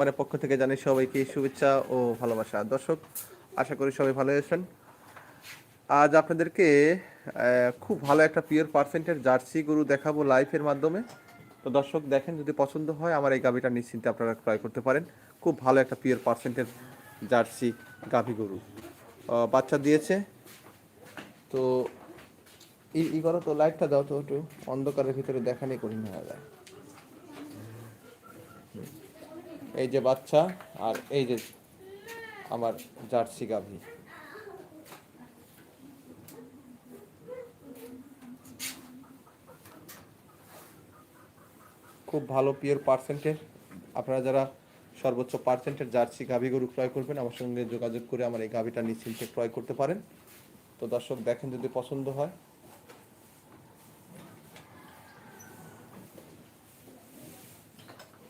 আমার পক্ষ থেকে জানাই সবাইকে শুভেচ্ছা ও ভালোবাসা। দর্শক, আশা করি সবাই ভালো আছেন। আজ আপনাদেরকে খুব ভালো একটা পিওর পার্সেন্টের জার্সি গরু দেখাবো লাইভের মাধ্যমে। তো দর্শক, দেখেন, যদি পছন্দ হয়, আমার এই গাভিটা নিশ্চিন্তে আপনারা ক্রয় করতে পারেন। খুব ভালো একটা পিওর পার্সেন্টের জার্সি গাভি গরু। বাচ্চা দিয়েছে। তো, ই করো তো লাইটটা দাও তো একটু। অন্ধকারের ভিতরে দেখানি করি না যায়। এই যে বাচ্চা আর এই যে আমার জার্সি গাভী। খুব ভালো পিওর পার্সেন্টের আপনারা যারা সর্বোচ্চ পার্সেন্টের জার্সি গাভী গরু ক্রয় করবেন, আমার সঙ্গে যোগাযোগ করে আমার এই গাভীটা নিশ্চিন্তে ক্রয় করতে পারেন। তো দর্শক, দেখেন যদি পছন্দ হয়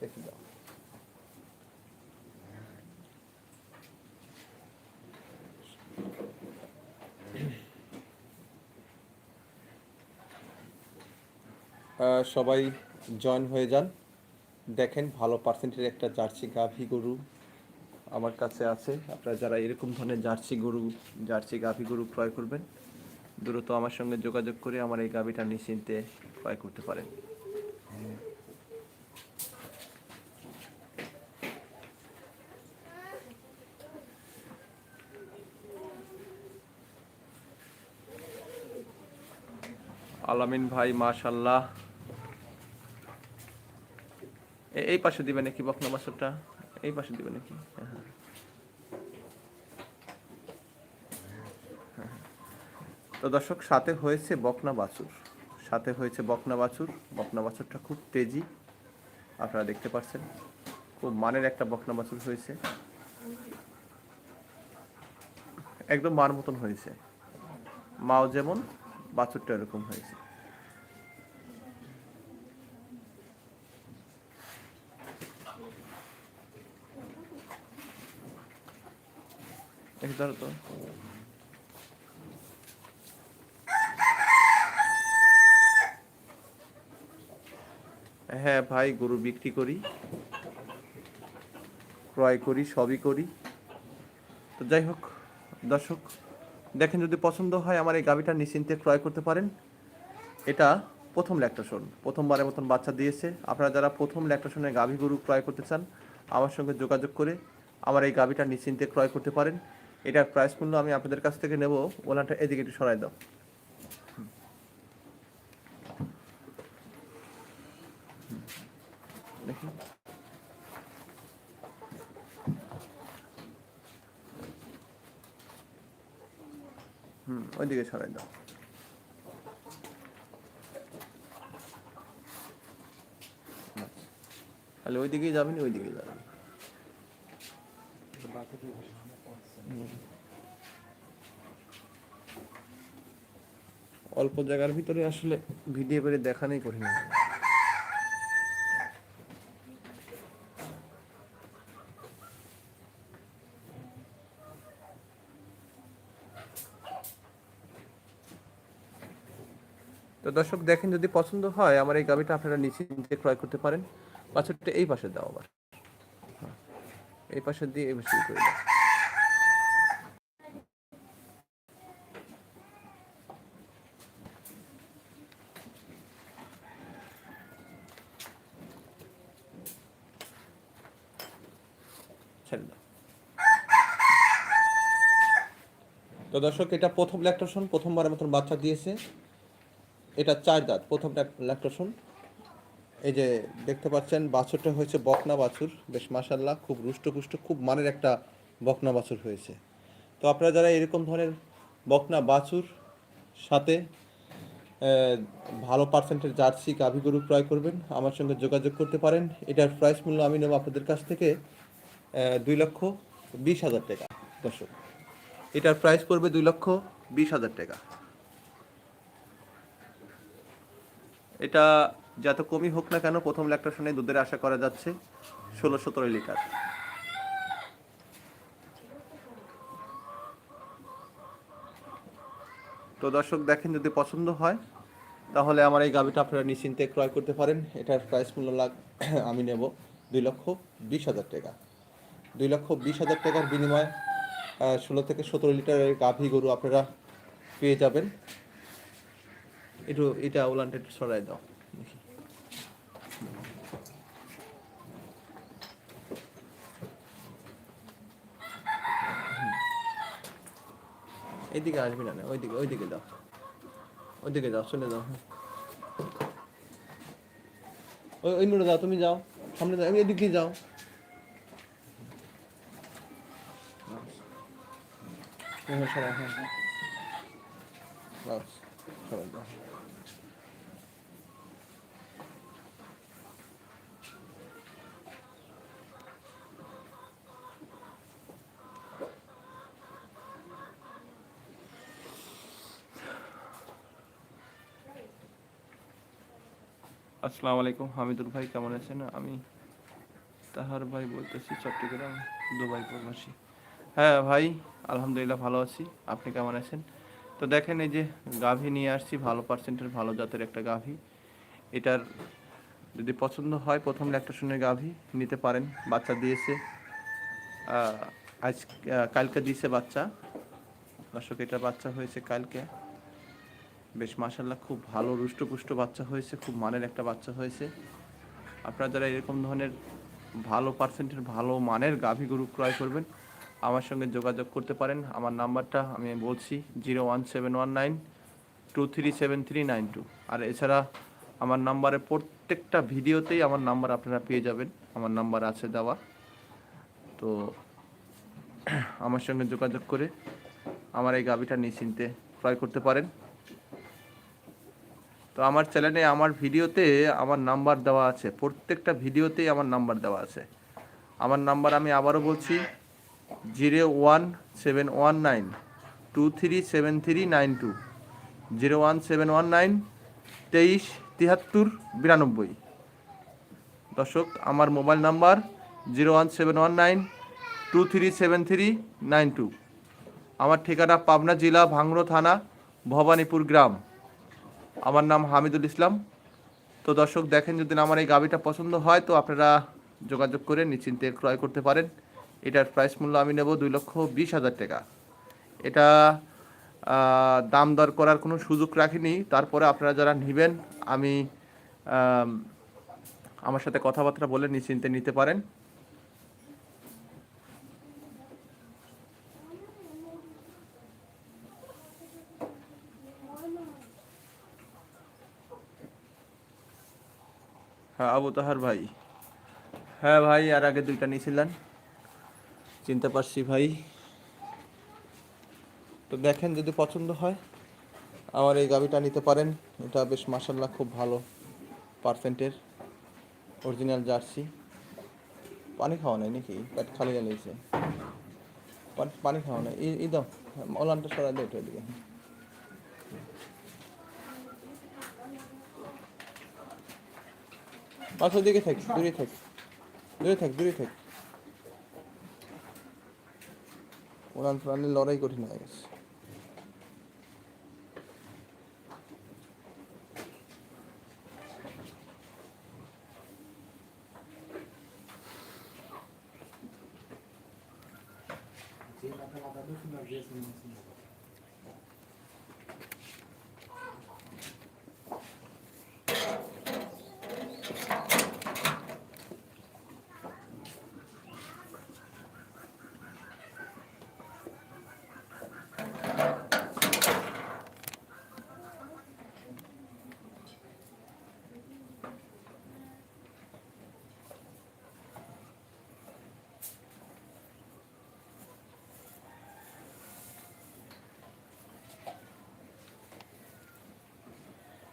দেখে দাও আহ, সবাই জয়েন হয়ে যান। দেখেন, ভালো পার্সেন্টের একটা জার্সি গাভী গরু আমার কাছে আছে। আপনারা যারা এরকম ধরনের জার্সি গরু, জার্সি গাভী গরু ক্রয় করবেন, দ্রুত আমার সঙ্গে যোগাযোগ করে আমার এই গাভীটা নিশ্চিন্তে ক্রয় করতে পারেন। আলামিন ভাই মাশাল্লাহ এই পাশে দিবে নাকি বকনা মাছটা এই পাশে দিবে নাকি? হ্যাঁ, হ্যাঁ। তো দর্শক সাথে হয়েছে বকনা বাছুর। সাথে হয়েছে বকনা বাছুর। বকনা বাছুরটা খুব তেজি। আপনারা দেখতে পাচ্ছেন খুব মানের একটা বকনা বাছুর হয়েছে। একদম মার মতন হয়েছে। মাও যেমন বাছুরটা এরকম হয়েছে। হ্যাঁ ভাই, গরু বিক্রি করি। ক্রয় করি, সবই করি। তো যাই হোক, দর্শক, দেখেন যদি পছন্দ হয় আমার এই গাভিটা নিশ্চিন্তে ক্রয় করতে পারেন। এটা প্রথম ল্যাকটেশন প্রথমবারের মতন বাচ্চা দিয়েছে। আপনারা যারা প্রথম ল্যাকটেশনের গাভী গরু ক্রয় করতে চান, আমার সঙ্গে যোগাযোগ করে আমার এই গাভিটা নিশ্চিন্তে ক্রয় করতে পারেন। এটার প্রাইস মূল্য আমি আপনাদের কাছ থেকে নেব। ওলানটা এদিকে একটু সরাই দাও। হুম, ওইদিকে সরাই দাও। তাহলে ওই দিকেই যাবেন। ওই দিকেই যাবেন হুম। অল্প জায়গার ভিতরে আসলে ভিডিও করে দেখানোই হয়ে যায়। তো দর্শক দেখেন যদি পছন্দ হয় আমার এই গাভিটা আপনারা নিশ্চিন্তে ক্রয় করতে পারেন। বাছুরটা এই পাশে দাও আবার। হ্যাঁ, এই পাশে দিয়ে এই পাশে করে দাও ছেড়ে দাও তো দর্শক, এটা প্রথম ল্যাকটেশন প্রথমবারের মতন বাচ্চা দিয়েছে। এটা চার দাঁত, প্রথম ল্যাকটেশন এই যে দেখতে পাচ্ছেন, বাছুরটা হয়েছে বকনা বাছুর। বেশ মাসাল্লাহ খুব রুষ্টপুষ্ট, খুব মানের একটা বকনা বাছুর হয়েছে। তো আপনারা যারা এরকম ধরনের বকনা বাছুর সাথে ভালো পার্সেন্টের জার্সি গাভী গরু ক্রয় করবেন, আমার সঙ্গে যোগাযোগ করতে পারেন। এটার প্রাইস মূল্য আমি নেব আপনাদের কাছ থেকে দুই লক্ষ বিশ হাজার টাকা। দর্শক। এটার প্রাইস পড়বে দুই লক্ষ বিশ হাজার টাকা। এটা যত কমই হোক না কেন প্রথম ল্যাকটেশনে দুধের আশা করা যাচ্ছে ষোলো সতেরো লিটার। তো দর্শক দেখেন যদি পছন্দ হয়, তাহলে আমার এই গাভিটা আপনারা নিশ্চিন্তে ক্রয় করতে পারেন। এটার প্রাইস মূল্য লাগ আমি নেব দুই লক্ষ বিশ হাজার টাকা। দুই লক্ষ বিশ হাজার টাকার বিনিময়ে ষোলো থেকে সতেরো লিটারের গাভী গরু আপনারা পেয়ে যাবেন। একটু এটা ওলানটা একটু সরাই দাও। এইদিকে আসবি না ওইদিকে ওইদিকে দাও ওইদিকে যাও, চলে যাও। ওই ওই মোড়ে যাও, তুমি যাও। সামনে যাও এদিকে যাও হ্যাঁ সরাই হ্যাঁ হ্যাঁ বাস সরাই দাও আসসালামু আলাইকুম হামিদুর ভাই কেমন আছেন? আমি তাহার ভাই বলতেছি চট্টগ্রাম দুবাই প্রবাসী। হ্যাঁ ভাই, আলহামদুলিল্লাহ ভালো আছি। আপনি কেমন আছেন? তো দেখেন এই যে গাভী নিয়ে আসছি, ভালো পার্সেন্টের ভালো জাতের একটা গাভী। এটার যদি পছন্দ হয়, প্রথম ল্যাকটেশনের গাভী নিতে পারেন। বাচ্চা দিয়েছে আজ কালকে দিয়েছে বাচ্চা। দর্শক, এটা বাচ্চা হয়েছে কালকে। বেশ মাশাল্লাহ খুব ভালো, রুষ্টপুষ্ট বাচ্চা হয়েছে, খুব মানের একটা বাচ্চা হয়েছে। আপনারা যারা এরকম ধরনের ভালো পার্সেন্টের ভালো মানের গাভী গরু ক্রয় করবেন আমার সঙ্গে যোগাযোগ করতে পারেন। আমার নাম্বারটা আমি বলছি zero one seven one nine two three seven three nine two. আর এছাড়া আমার নাম্বারে প্রত্যেকটা ভিডিওতেই আমার নাম্বার আপনারা পেয়ে যাবেন। আমার নাম্বার আছে দেওয়া। তো আমার সঙ্গে যোগাযোগ করে আমার এই গাভীটা নিশ্চিন্তে ক্রয় করতে পারেন। তো আমার চ্যানেলে আমার ভিডিওতে আমার নাম্বার দেওয়া আছে। প্রত্যেকটা ভিডিওতেই আমার নাম্বার দেওয়া আছে। আমার নাম্বার আমি আবারও বলছি zero one seven one nine two three seven three nine two zero one seven one nine তেইশ তিয়াত্তর বিরানব্বই দর্শক, আমার mobile number zero one seven one nine two three seven three nine two আমার ঠিকানা পাবনা জেলা ভাংড়ো থানা ভবানীপুর গ্রাম। আমার নাম হামিদুল ইসলাম। তো দর্শক, দেখেন যদি আমার এই গাবিটা পছন্দ হয়, তো আপনারা যোগাযোগ করে নিশ্চিন্তে ক্রয় করতে পারেন। এটার প্রাইস মূল্য আমি নেব দুই লক্ষ বিশ হাজার টাকা। এটা দাম দর করার কোনো সুযোগ রাখিনি। তারপরে আপনারা যারা নেবেন আমি, আমার সাথে কথাবার্তা বলে নিশ্চিন্তে নিতে পারেন। হ্যাঁ আবু তাহার ভাই। হ্যাঁ ভাই, আর আগে দুইটা নিয়েছিলেন। চিনতে পারছি ভাই। তো দেখেন যদি পছন্দ হয়, আমার এই গাভিটা নিতে পারেন। এটা বেশ মাসাল্লাহ খুব ভালো পার্সেন্টের অরিজিনাল জার্সি। পানি খাওয়া নাই নাকি? পেট খালি জ্বালিয়েছে পানি- খাওয়া নাই। এই- দাও, ওলানটা সরাই দাও এটা দিকে। পাঁচশো দিকে থাক, দূরে থাক। দূরে থাক দূরে থাক। উড়ান প্রাণের লড়াই কঠিন হয়ে গেছে।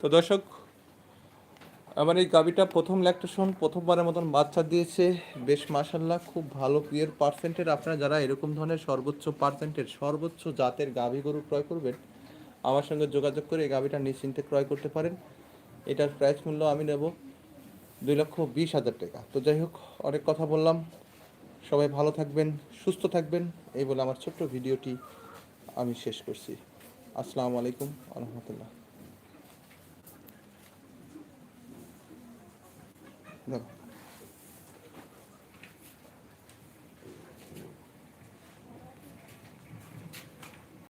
তো দর্শক, আমার এই গাবিটা প্রথম ল্যাকটেশন প্রথমবারের মতন বাচ্চা দিয়েছে। বেশ মাসাল্লাহ খুব ভালো পিয়ের পার্সেন্টের আপনারা যারা এরকম ধরনের সর্বোচ্চ পার্সেন্টের সর্বোচ্চ জাতের গাভী গরু ক্রয় করবেন, আমার সঙ্গে যোগাযোগ করে এই গাভিটা নিশ্চিন্তে ক্রয় করতে পারেন। এটার প্রাইস মূল্য আমি নেব দুই লক্ষ বিশ হাজার টাকা। তো যাই হোক, অনেক কথা বললাম। সবাই ভালো থাকবেন, সুস্থ থাকবেন, এই বলে আমার ছোট্ট ভিডিওটি আমি শেষ করছি। আসসালামু আলাইকুম আলহামতুলিল্লাহ দেখো